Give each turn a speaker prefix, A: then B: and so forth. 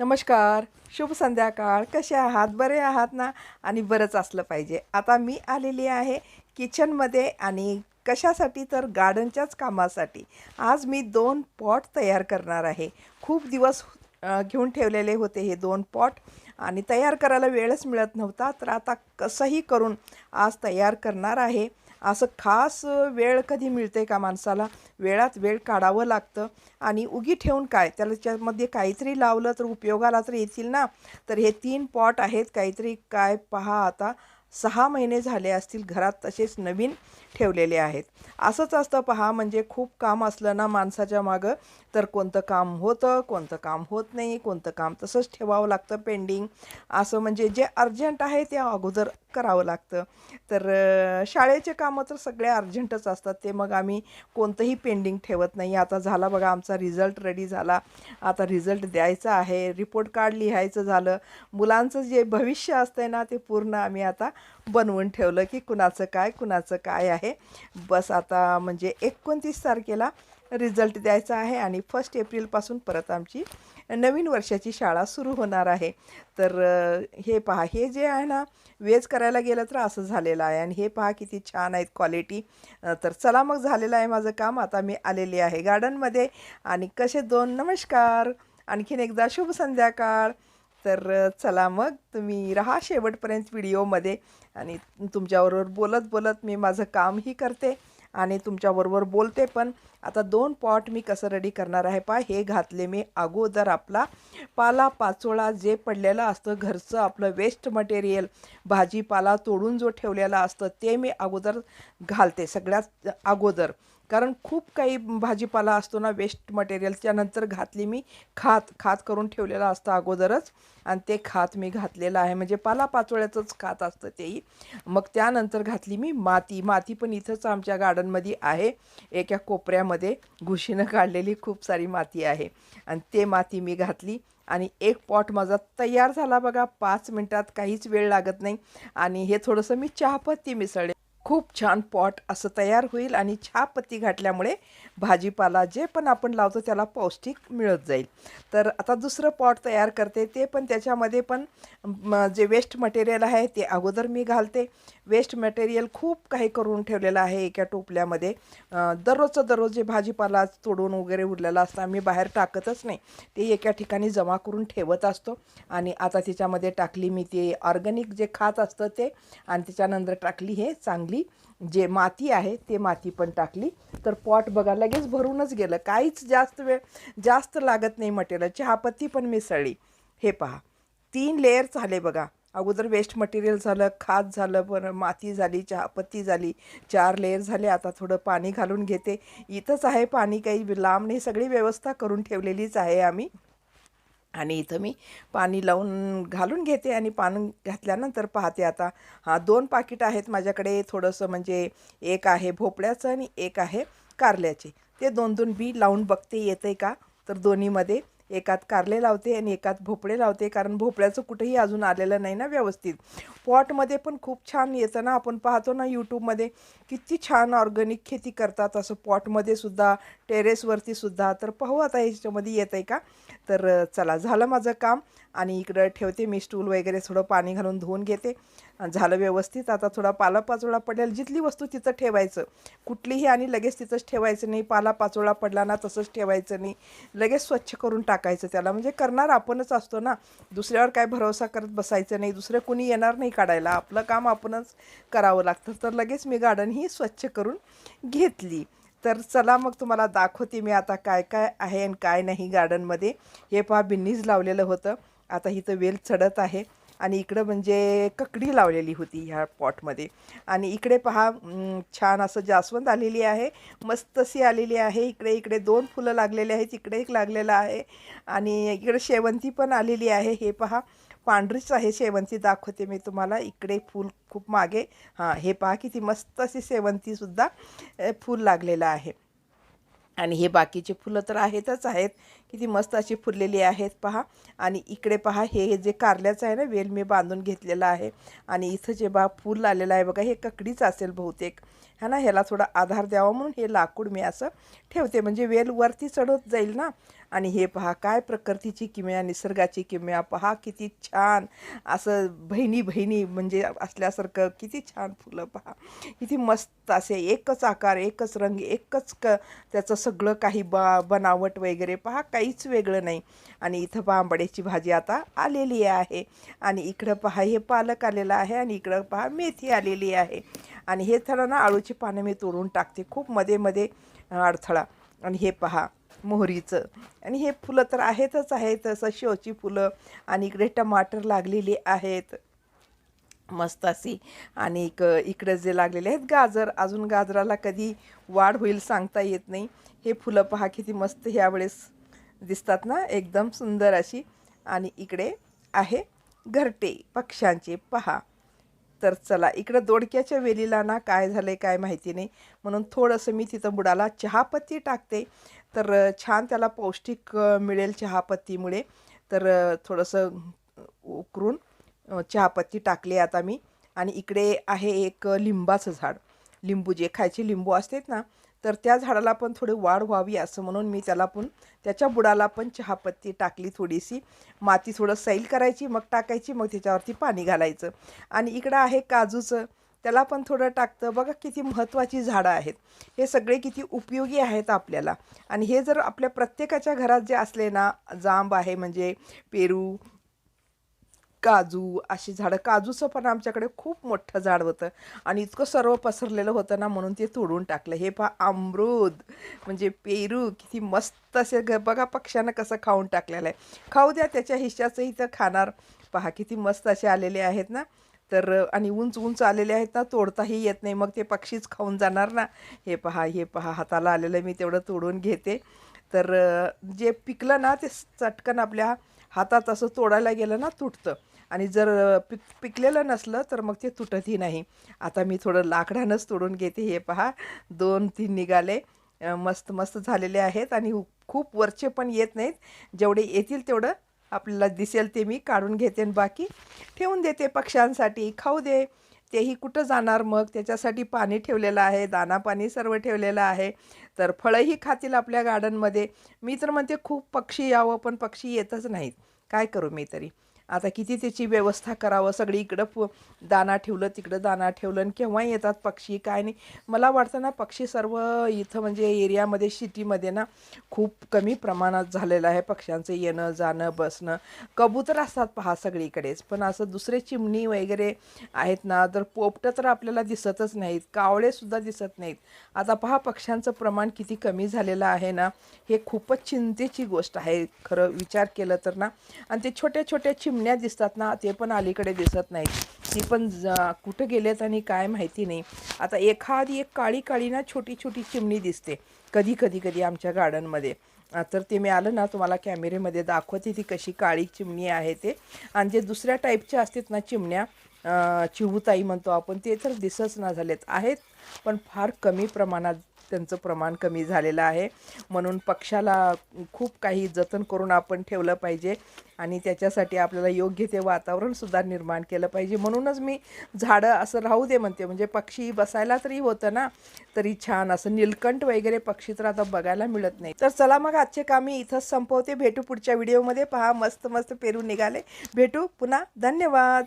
A: नमस्कार शुभ संध्याकाळ. कसे आहात? बरे आहात ना? आणि बरंच असलं पाहिजे. आता मी आलेली आहे किचनमध्ये आणि कशासाठी तर गार्डनच्याच कामासाठी. आज मी दोन पॉट तयार करणार आहे. खूप दिवस घेऊन ठेवलेले होते हे दोन पॉट आणि तयार करायला वेळच मिळत नव्हता. तर आता कसंही करून आज तयार करणार आहे. असं खास वेळ कधी मिळते का माणसाला? वेळात वेळ काढावं लागतं. आणि उगी ठेवून काय? त्याला त्याच्यामध्ये काहीतरी लावलं तर उपयोगाला तर येतील ना? तर हे तीन पॉट आहेत. काहीतरी काय पहा आता. सहा महिने झाले असतील घरात तसेच नवीन ठेवलेले आहेत. असंच असतं पहा म्हणजे खूप काम असलं ना माणसाच्या मागं तर कोणतं काम होतं कोणतं काम होत नाही कोणतं काम तसंच ठेवावं लागतं पेंडिंग असं म्हणजे जे अर्जंट आहे ते अगोदर करावं लागतं. तर शाळेचे कामं तर सगळे अर्जंटच असतात ते मग आम्ही कोणतंही पेंडिंग ठेवत नाही. आता झाला बघा आमचा रिझल्ट रेडी झाला. आता रिझल्ट द्यायचा आहे रिपोर्ट कार्ड लिहायचं झालं. मुलांचं जे भविष्य असतंय ना ते पूर्ण आम्ही आता बनवून ठेवलं की कुणाचं काय कुणाचं काय आहे. बस आता म्हणजे एकोणतीस तारखेला रिझल्ट द्यायचा आहे आणि फर्स्ट एप्रिलपासून परत आमची नवीन वर्षाची शाळा सुरू होणार आहे. तर हे पहा हे जे आहे ना वेज करायला गेलं तर असं झालेलं आहे. आणि हे पहा किती छान आहेत क्वालिटी तर चला मग झालेलं आहे माझं काम. आता मी आलेली आहे गार्डनमध्ये आणि कसे दोन नमस्कार. आणखीन एकदा शुभ संध्याकाळ. तर चला मग तुम्ही राहा शेवटपर्यंत व्हिडिओमध्ये आणि तुमच्याबरोबर बोलत बोलत मी माझं कामही करते आणि तुमच्याबरोबर बोलते पण. आता दोन पॉट मी कसं रेडी करणार आहे पा हे घातले मी अगोदर आपला पाला पाचोळा जे पडलेलं असतं घरचं आपलं वेस्ट मटेरियल भाजीपाला तोडून जो ठेवलेला असतं ते मी अगोदर घालते सगळ्यात अगोदर. कारण खूप काही भाजीपाला असतो ना वेस्ट मटेरियल त्यानंतर घातली मी. खात खात करून ठेवलेलं असतं अगोदरच. आणि ते खात मी घातलेलं आहे. म्हणजे पालापाचोळ्याचंच खात असतं तेही. मग त्यानंतर घातली मी माती. माती पण इथंच आमच्या गार्डनमध्ये आहे. एका कोपऱ्यामध्ये घुशीनं काढलेली खूप सारी माती आहे. आणि ते माती मी घातली. आणि एक पॉट माझा तयार झाला बघा. पाच मिनटात काहीच वेळ लागत नाही. आणि हे थोडंसं मी चहापत्ती मिसळले. खूप छान पॉट असं तयार होईल आणि चहापत्ती घातल्यामुळे भाजीपाला जे पण आपण लावतो त्याला पौष्टिक मिळत जाईल. तर आता दुसरं पॉट तयार करते ते पण त्याच्यामध्ये पण म, जे वेस्ट मटेरियल आहे ते अगोदर मी घालते. वेस्ट मटेरियल खूप काही करून ठेवलेलं आहे एका टोपल्यामध्ये. दररोजचं दररोज जे भाजीपाला तोडून वगैरे उरलेला असतं आम्ही बाहेर टाकतच नाही. ते एका ठिकाणी जमा करून ठेवत असतो आणि आता तिच्यामध्ये टाकली मी ते ऑर्गॅनिक जे खात असतं ते आणि त्याच्यानंतर टाकली हे चांगली जे माती आहे ते माती पण टाकली. तर पॉट बघा लगेच भरूनच गेलं. काहीच जास्त वेळ जास्त लागत नाही मटेरियल. चहापत्ती पण मिसळली. हे पहा तीन लेअर झाले बघा. अगोदर वेस्ट मटेरियल झालं खात झालं पण माती झाली चहापत्ती झाली चार लेअर झाले. आता थोडं पाणी घालून घेते. इथंच आहे पाणी काही लांब नाही. सगळी व्यवस्था करून ठेवलेलीच आहे आम्ही. आणि इथं मी पाणी लावून घालून घेते आणि पाणी घातल्यानंतर पाहते आता. हां दोन पाकिट आहेत माझ्याकडे. थोडंसं म्हणजे एक आहे भोपळ्याचं आणि एक आहे कारल्याचे. ते दोन दोन बी लावून बघते. येतं आहे का? तर दोन्हीमध्ये एकात कारले लावते आणि एकात भोपळे लावते कारण भोपळ्याचं कुठेही अजून आलेलं नाही ना व्यवस्थित. पॉटमध्ये पण खूप छान येतं ना आपण पाहतो ना यूट्यूबमध्ये किती छान ऑर्गॅनिक खेती करतात असं पॉटमध्ये सुद्धा टेरेसवरती सुद्धा. तर पाहू आता ह्याच्यामध्ये येत आहे का? तर चला झालं माझं काम. आणि इकडं ठेवते मी स्टूल वगैरे थोडं पाणी घालून धुवून घेते. झालं व्यवस्थित. आता थोडा पालापाचोळा पडलेला जिथली वस्तू तिथं ठेवायचं. कुठलीही आणि लगेच तिथंच ठेवायचं नाही. पालापाचोळा पडला ना तसंच ठेवायचं नाही. लगेच स्वच्छ करून टाकायचं त्याला. म्हणजे करणार आपणच असतो ना. दुसऱ्यावर काय भरोसा करत बसायचं नाही. दुसरं कुणी येणार नाही काढायला. आपलं काम आपणच करावं लागतं. तर लगेच मी गार्डन ही स्वच्छ करून घेतली. तर चला मग तुम्हाला दाखवते मी आता काय काय आहे आणि काय नाही गार्डनमध्ये हे पहा बिन्नीज लावलेलं होतं. आता इथं वेल चढत आहे. आणि इकडं म्हणजे ककडी लावलेली होती ह्या पॉटमध्ये. आणि इकडे पहा छान असं जास्वंद आलेली आहे. मस्त अशी आलेली आहे. इकडे इकडे दोन फुलं लागलेली आहेत. इकडे एक लागलेलं आहे. आणि इकडे शेवंती पण आलेली आहे. हे पहा पांढरीच आहे शेवंती. दाखवते मी तुम्हाला. इकडे फूल खूप मागे. हां हे पहा किती मस्त अशी शेवंतीसुद्धा फूल लागलेलं आहे. आणि हे बाकीचे फुलं तर आहेतच आहेत. किती मस्त अशी फुललेली आहेत पहा. आणि इकडे पहा हे जे कारल्याचं आहे ना वेल मी बांधून घेतलेलं आहे. आणि इथं जे बा फूल आलेलं आहे बघा हे ककडीच असेल बहुतेक. हा ना ह्याला थोडा आधार द्यावा म्हणून हे लाकूड मी असं ठेवते. म्हणजे वेल वरती चढत जाईल ना? आणि हे पहा काय प्रकृतीची किमया निसर्गाची किमया पहा किती छान. असं बहिणी बहिणी म्हणजे असल्यासारखं किती छान फुलं पहा. किती मस्त असे एकच आकार एकच रंग एकच क त्याचं सगळं काही बा बनावट वगैरे पहा काहीच वेगळं नाही. आणि इथं पहा आंबड्याची भाजी आता आलेली आहे. आणि इकडं पहा हे पालक आलेलं आहे आणि इकडं पहा मेथी आलेली आहे. आणि हे झालं ना आळूची पानं मी तोडून टाकते. खूप मध्ये मध्ये अडथळा. आणि हे पहा मोहरीचं. आणि हे फुलं तर आहेतच आहेत. असं शेवची फुलं आणि इकडे टमाटर लागलेली आहेत. मस्त अशी. आणि इक इकडं जे लागलेले आहेत गाजर. अजून गाजराला कधी वाढ होईल सांगता येत नाही. हे फुलं पहा किती मस्त ह्यावेळेस दिसतात ना एकदम सुंदर अशी. आणि इकडे आहे घरटे पक्ष्यांचे. पहा तर चला इकडं दोडक्याच्या वेलीला ना काय झालं काय माहिती नाही. म्हणून थोडंसं मी तिथं बुडाला चहापत्ती टाकते. तर छान त्याला पौष्टिक मिळेल चहापत्तीमुळे. तर थोडंसं उकरून चहापत्ती टाकली आता मी. आणि इकडे आहे एक लिंबाचं झाड. लिंबू जे खायचे लिंबू असतात ना तर त्या झाडाला पण थोडी वाढ व्हावी असं म्हणून मी त्याला पण त्याच्या बुडाला पण चहापत्ती टाकली थोडीशी. माती थोडं सैल करायची मग टाकायची मग त्याच्यावरती पाणी घालायचं. आणि इकडं आहे काजूचं. त्याला पण थोडं टाकतं. बघा किती महत्त्वाची झाडं आहेत. हे सगळे किती उपयोगी आहेत आपल्याला. आणि हे जर आपल्या प्रत्येकाच्या घरात जे असले ना जांब आहे म्हणजे पेरू काजू अशी झाडं. काजूचं पण आमच्याकडे खूप मोठं झाड होतं. आणि इतकं सर्व पसरलेलं होतं ना म्हणून ते तोडून टाकलं. हे पहा अमृत म्हणजे पेरू किती मस्त असे ग बघा पक्ष्यानं कसं खाऊन टाकलेलं आहे. खाऊ द्या त्याच्या हिश्श्याचं इथं खाणार. पहा किती मस्त असे आलेले आहेत ना. तर आणि उंच उंच आलेले आहेत ना तोडताही येत नाही. मग ते पक्षीच खाऊन जाणार ना. हे पहा हे पहा हाताला आलेलं मी तेवढं तोडून घेते. तर जे पिकलं ना ते चटकन आपल्या हातात असं तोडायला गेलं ना तुटतं. आणि जर पिक पिकलेलं नसलं तर मग ते तुटतही नाही. आता मी थोडं लाकडानंच तोडून घेते. हे पहा दोन तीन निघाले. मस्त मस्त झालेले आहेत आणि खूप वरचे पण येत नाहीत. जेवढे येतील तेवढं आपल्याला दिसेल ते मी काढून घेते आणि बाकी ठेवून देते पक्ष्यांसाठी. खाऊ दे. तेही कुठं जाणार मग? त्याच्यासाठी पाणी ठेवलेलं आहे. दाना पाणी सर्व ठेवलेलं आहे. तर फळंही खातील आपल्या गार्डनमध्ये मी तर म्हणते खूप पक्षी यावं पण पक्षी येतच नाहीत. काय करू मी तरी? आता किती त्याची व्यवस्था करावं सगळी इकडं प दाना ठेवलं तिकडं दाना ठेवलं आणि केव्हा येतात पक्षी काय नाही. मला वाटतं ना पक्षी सर्व इथं म्हणजे एरियामध्ये सिटीमध्ये ना खूप कमी प्रमाणात झालेलं आहे पक्ष्यांचं येणं जाणं बसणं. कबूतर असतात पहा सगळीकडेच पण असं दुसरे चिमणी वगैरे आहेत ना तर पोपटं तर आपल्याला दिसतच नाहीत कावळेसुद्धा दिसत नाहीत. आता पहा पक्ष्यांचं प्रमाण किती कमी झालेलं आहे ना हे खूपच चिंतेची गोष्ट आहे खरं विचार केलं तर ना. आणि ते छोट्या छोट्या चिमण्या दिसतात ना ते पण अलीकडे दिसत नाहीत. ती पण ज कुठं गेलेत आणि काय माहिती नाही. आता एखादी एक काळी काळी ना छोटी छोटी चिमणी दिसते कधी कधी कधी आमच्या गार्डनमध्ये. तर ते मी आलं ना तुम्हाला कॅमेरेमध्ये दाखवते ती कशी काळी चिमणी आहे ते. आणि जे दुसऱ्या टाईपच्या असतात ना चिमण्या चिवूताई चिवताई म्हणतो आपण ते तर दिसच ना झालेत. आहेत पण फार कमी प्रमाणात त्यांचं प्रमाण कमी झालेलं आहे. म्हणून पक्षाला खूप काही जतन करून आपण ठेवलं पाहिजे आणि त्याच्यासाठी आपल्याला योग्य ते वातावरणसुद्धा निर्माण केलं पाहिजे. म्हणूनच मी झाडं असं राहू दे म्हणते. म्हणजे पक्षी बसायला तरी होतं ना तरी छान. असं नीलकंठ वगैरे पक्षी तर आता बघायला मिळत नाही. तर चला मग आजचे काम मी इथंच संपवते. भेटू पुढच्या व्हिडिओमध्ये. पहा मस्त मस्त पेरू निघाले. भेटू पुन्हा. धन्यवाद.